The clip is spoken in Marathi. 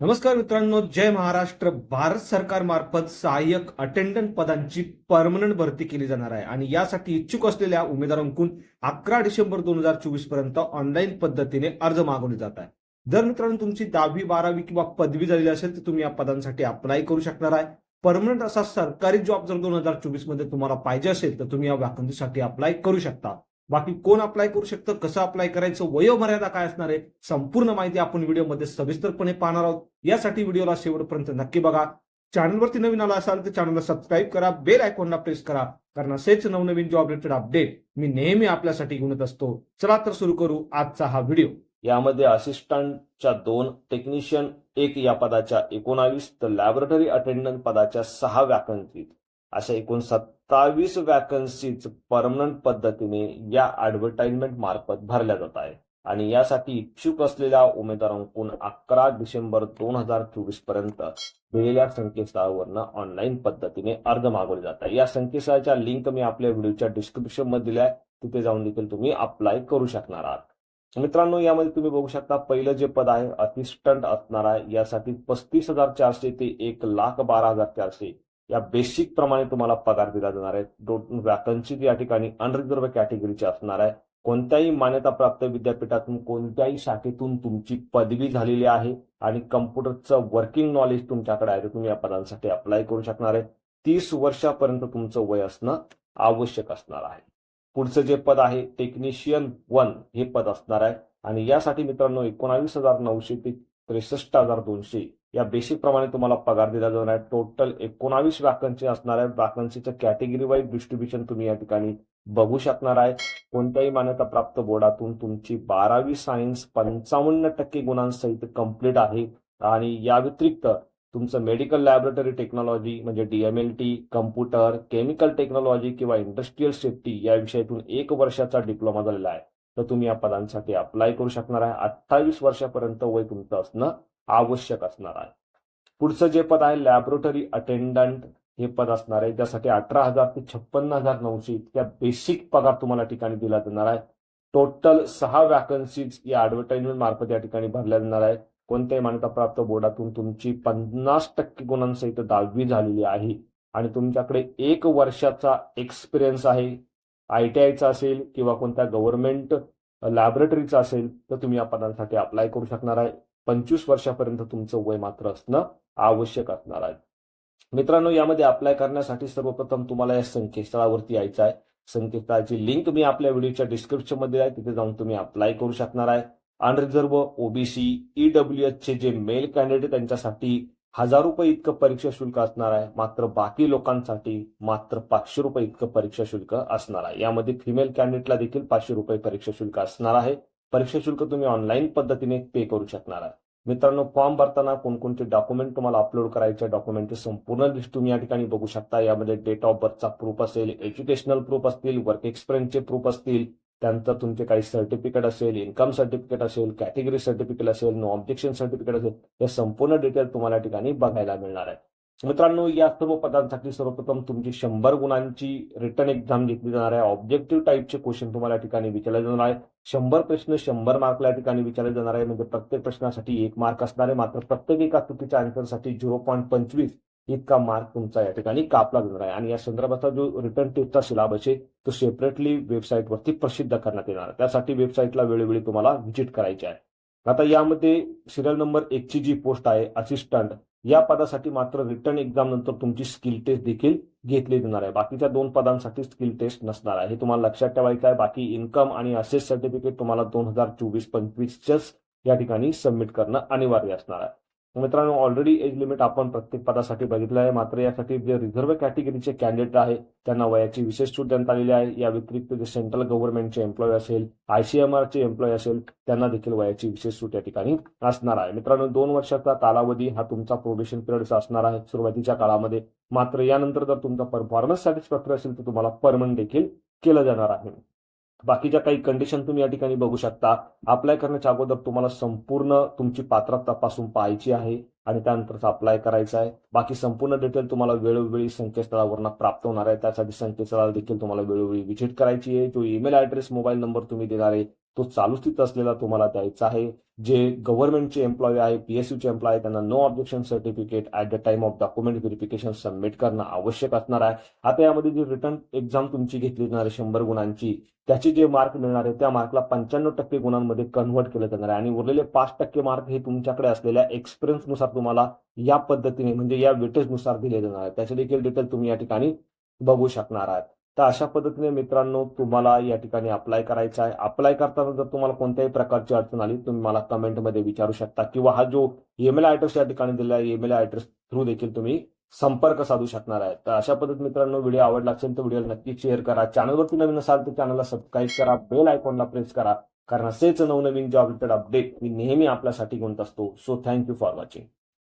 नमस्कार मित्रांनो जय महाराष्ट्र. भारत सरकार मार्फत सहाय्यक अटेंडंट पदांची परमनंट भरती केली जाणार आहे. आणि यासाठी इच्छुक असलेल्या उमेदवारांकडून अकरा डिसेंबर दोन हजार चोवीसपर्यंत ऑनलाईन पद्धतीने अर्ज मागवले जात आहे. जर मित्रांनो तुमची दहावी बारावी किंवा पदवी झालेली असेल तर तुम्ही या पदांसाठी अप्लाय करू शकणार आहे. परमनंट असा सरकारी जॉब जर दोन हजार चोवीसमध्ये तुम्हाला पाहिजे असेल तर तुम्ही या वॅकन्सीसाठी अप्लाय करू शकता. बाकी कोण अप्लाय करू शकतं कसं अप्लाय करायचं वयोमर्यादा काय असणार आहे संपूर्ण माहिती आपण व्हिडिओमध्ये सविस्तरपणे पाहणार आहोत. यासाठी व्हिडिओला शेवटपर्यंत नक्की बघा. चॅनलवरती नवीन आला असाल तर चॅनलला सबस्क्राईब करा बेल आयकॉनला प्रेस करा कारण असेच नवनवीन जॉब रिलेटेड अपडेट मी नेहमी आपल्यासाठी घेऊन येत असतो. चला तर सुरू करू आजचा हा व्हिडिओ. यामध्ये असिस्टंटच्या दोन टेक्निशियन एक या पदाच्या एकोणावीस तर लॅबोरेटरी अटेंडंट पदाच्या सहा वॅकन्सीज अशा एकूण सत्तावीस वॅकन्सीज परमनंट पद्धतीने या ऍडव्हर्टाइजमेंट मार्फत भरल्या जात आहे आणि यासाठी इच्छुक असलेल्या उमेदवारांकडून अकरा डिसेंबर दोन हजार चोवीसपर्यंत दिलेल्या संकेतस्थळावरनं ऑनलाईन पद्धतीने अर्ज मागवले जात आहे या संकेतस्थळाच्या लिंक मी आपल्या व्हिडिओच्या डिस्क्रिप्शनमध्ये दिल्या तिथे जाऊन देखील तुम्ही अप्लाय करू शकणार आहात. मित्रांनो यामध्ये तुम्ही बघू शकता पहिलं जे पद आहे असिस्टंट असणार आहे. यासाठी पस्तीस हजार चारशे ते एक लाख बारा हजार चारशे या बेसिक प्रमाणे तुम्हाला पगार दिला जाणार आहे. दोन वॅकन्सी या ठिकाणी अनरिझर्व कॅटेगरीची असणार आहे. कोणत्याही मान्यताप्राप्त विद्यापीठातून कोणत्याही शाखेतून तुमची पदवी झालेली आहे आणि कम्प्युटरचं वर्किंग नॉलेज तुमच्याकडे आहे तर तुम्ही या पदांसाठी अप्लाय करू शकणार आहे. तीस वर्षापर्यंत तुमचं वय असणं आवश्यक असणार आहे. पुढचं जे पद आहे टेक्निशियन वन हे पद असणार आहे. आणि यासाठी मित्रांनो एकोणावीस हजार नऊशे ते त्रेसष्ट हजार दोनशे या बेसिक प्रमाणे तुम्हाला पगार दिला जाणार. आहे टोटल एकोणावीस वॅकन्सी असणार आहे. वॅकन्सीचं कॅटेगरी वाईज डिस्ट्रीब्युशन तुम्ही या ठिकाणी बघू शकणार आहे. कोणत्याही मान्यता प्राप्त बोर्डातून तुमची बारावी सायन्स पंचावन्न टक्के गुणांसहित कंप्लीट आहे. आणि या व्यतिरिक्त तुमचं मेडिकल लॅबोरेटरी टेक्नॉलॉजी म्हणजे डीएमएलटी कम्प्युटर केमिकल टेक्नॉलॉजी किंवा इंडस्ट्रीयल सेफ्टी या विषयातून एक वर्षाचा डिप्लोमा झालेला आहे. तर तुम्ही या पदांसाठी अप्लाय करू शकणार आहे. अठ्ठावीस वर्षापर्यंत वय तुमचं असणं आवश्यक असणार आहे. पुढचं जे पद आहे लॅबोरेटरी अटेंडंट हे पद असणार आहे. त्यासाठी अठरा हजार ते छप्पन्न हजार नऊशे इतक्या बेसिक पगार तुम्हाला ठिकाणी दिला जाणार आहे. टोटल सहा वॅकन्सीज या ऍडव्हर्टाइजमेंट मार्फत या ठिकाणी भरल्या जाणार आहेत कोणत्याही मान्यताप्राप्त बोर्डातून तुमची पन्नास टक्के गुणांसहित दहावी झालेली आहे. आणि तुमच्याकडे एक वर्षाचा एक्सपिरियन्स आहे. आय टी आयचा असेल किंवा कोणत्या गव्हर्नमेंट लॅबोरेटरीचं असेल तर तुम्ही या पदांसाठी अप्लाय करू शकणार आहे. पंचवीस वर्षापर्यंत तुमचं वय मात्र असणं आवश्यक असणार आहे. मित्रांनो यामध्ये अप्लाय करण्यासाठी सर्वप्रथम तुम्हाला या संकेतस्थळावरती यायचं आहे. संकेतस्थळाची लिंक मी आपल्या व्हिडिओच्या डिस्क्रिप्शनमध्ये आहे. तिथे जाऊन तुम्ही अप्लाय करू शकणार आहे. अनरिझर्व ओबीसी ईडब्ल्यू चे जे मेल कॅन्डिडेट त्यांच्यासाठी हजार रुपये इतकं परीक्षा शुल्क असणार आहे. मात्र बाकी लोकांसाठी मात्र पाचशे रुपये इतकं परीक्षा शुल्क असणार आहे. यामध्ये फिमेल कॅन्डिडेटला देखील पाचशे रुपये परीक्षा शुल्क असणार आहे. परीक्षा शुल्क तुम्ही ऑनलाईन पद्धतीने पे करू शकणार आहे. मित्रांनो फॉर्म भरताना कोणकोणते डॉक्युमेंट तुम्हाला अपलोड करायचे डॉक्युमेंटची संपूर्ण लिस्ट तुम्ही या ठिकाणी बघू शकता. यामध्ये डेट ऑफ बर्थचा प्रूफ असेल एज्युकेशनल प्रूफ असतील वर्क एक्सपिरियन्सचे प्रूफ असतील त्यानंतर तुमचे काही सर्टिफिकेट असेल इन्कम सर्टिफिकेट असेल कॅटेगरी सर्टिफिकेट असेल नो ऑब्जेक्शन सर्टिफिकेट असेल हे संपूर्ण डिटेल तुम्हाला ठिकाणी बघायला मिळणार आहे. मित्रांनो या सर्व पदांसाठी सर्वप्रथम तुमची शंभर गुणांची रिटर्न एक्झाम घेतली जाणार आहे. ऑब्जेक्टिव्ह टाईपचे क्वेश्चन तुम्हाला ठिकाणी विचारले जाणार आहे. शंभर प्रश्न शंभर मार्कला या ठिकाणी विचारले जाणार आहे. म्हणजे प्रत्येक प्रश्नासाठी एक मार्क असणार आहे. मात्र प्रत्येक एका चुकीच्या आन्सरसाठी झिरो पॉईंट पंचवीस इतका मार्क तुमचा या ठिकाणी कापला जाणार आहे. आणि या संदर्भाचा जो रिटर्न टेस्टचा सिलाबस आहे तो सेपरेटली वेबसाईटवरती प्रसिद्ध करण्यात येणार आहे. त्यासाठी वेबसाईटला वेळोवेळी तुम्हाला व्हिजिट करायची आहे. आता यामध्ये सिरियल नंबर एकची जी पोस्ट आहे असिस्टंट या पदासाठी मात्र रिटर्न एक्झाम नंतर तुमची स्किल टेस्ट देखील घेतली जाणार आहे. बाकीच्या दोन पदांसाठी स्किल टेस्ट नसणार आहे. हे तुम्हाला लक्षात ठेवायचं आहे. बाकी इन्कम आणि असेस सर्टिफिकेट तुम्हाला दोन हजार चोवीस पंचवीसच्याच या ठिकाणी सबमिट करणं अनिवार्य असणार आहे. मित्रांनो ऑलरेडी एज लिमिट आपण प्रत्येक पदासाठी बघितलं आहे. मात्र यासाठी जे रिझर्व्ह कॅटेगरीचे कॅन्डिडेट आहे त्यांना वयाची विशेष सूट देण्यात आलेली आहे. या व्यतिरिक्त जे सेंट्रल गव्हर्नमेंटचे एम्प्लॉय असेल आयसीएमआरचे एम्प्लॉय असेल त्यांना देखील वयाची विशेष सूट या ठिकाणी असणार आहे. मित्रांनो दोन वर्षाचा कालावधी हा तुमचा प्रोबेशन पिरियड असणार आहे सुरुवातीच्या काळामध्ये. मात्र यानंतर जर तुमचा परफॉर्मन्स सॅटिस्फॅक्टरी असेल तर तुम्हाला परमनंट देखील केलं जाणार आहे. बाकीच्या काही कंडिशन तुम्ही या ठिकाणी बघू शकता. अप्लाय करण्याच्या अगोदर तुम्हाला संपूर्ण तुमची पात्रता तपासून पाहायची आहे आणि त्यानंतर अप्लाय करायचं आहे. बाकी संपूर्ण डिटेल तुम्हाला वेळोवेळी संकेतस्थळावरून प्राप्त होणार आहे. त्यासाठी संकेतस्थळाला देखील तुम्हाला वेळोवेळी व्हिजिट करायची आहे. जो ईमेल ऍड्रेस मोबाईल नंबर तुम्ही देणार आहे. तो चालू स्थित असलेला तुम्हाला द्यायचा आहे. जे गव्हर्नमेंटचे एम्प्लॉई आहे पीएसयूचे एम्प्लॉय आहे त्यांना no objection certificate at the time of document verification submit करणं आवश्यक असणार आहे. आता यामध्ये जी रिटर्न एक्झाम तुमची घेतली जाणार आहे शंभर गुणांची त्याचे जे मार्क मिळणार आहे त्या मार्कला पंच्याण्णव टक्के गुणांमध्ये कन्व्हर्ट केलं जाणार आहे. आणि उरलेले पाच टक्के मार्क हे तुमच्याकडे असलेल्या एक्सपिरियन्सनुसार तुम्हाला या पद्धतीने म्हणजे या वेटेजनुसार दिले जाणार आहे. त्याचे देखील डिटेल तुम्ही या ठिकाणी बघू शकणार आहात. तर अशा पद्धतीने मित्रांनो तुम्हाला या ठिकाणी अप्लाय करायचं आहे. अप्लाय करताना जर तुम्हाला कोणत्याही प्रकारची अडचण आली तुम्ही मला कमेंटमध्ये विचारू शकता. किंवा हा जो ईमेल ऍड्रेस या ठिकाणी दिला आहे ईमेल ऍड्रेस थ्रू देखील तुम्ही संपर्क साधू शकणार आहे. तर अशा पद्धतीने मित्रांनो व्हिडिओ आवडला असेल तर व्हिडिओला नक्की शेअर करा. चॅनलवरती नवीन असाल तर चॅनलला सबस्क्राईब करा. बेल आयकॉनला प्रेस करा. कारण असेच नवनवीन जॉब रिलेटेड अपडेट मी नेहमी आपल्यासाठी घेऊन असतो. So thank you for watching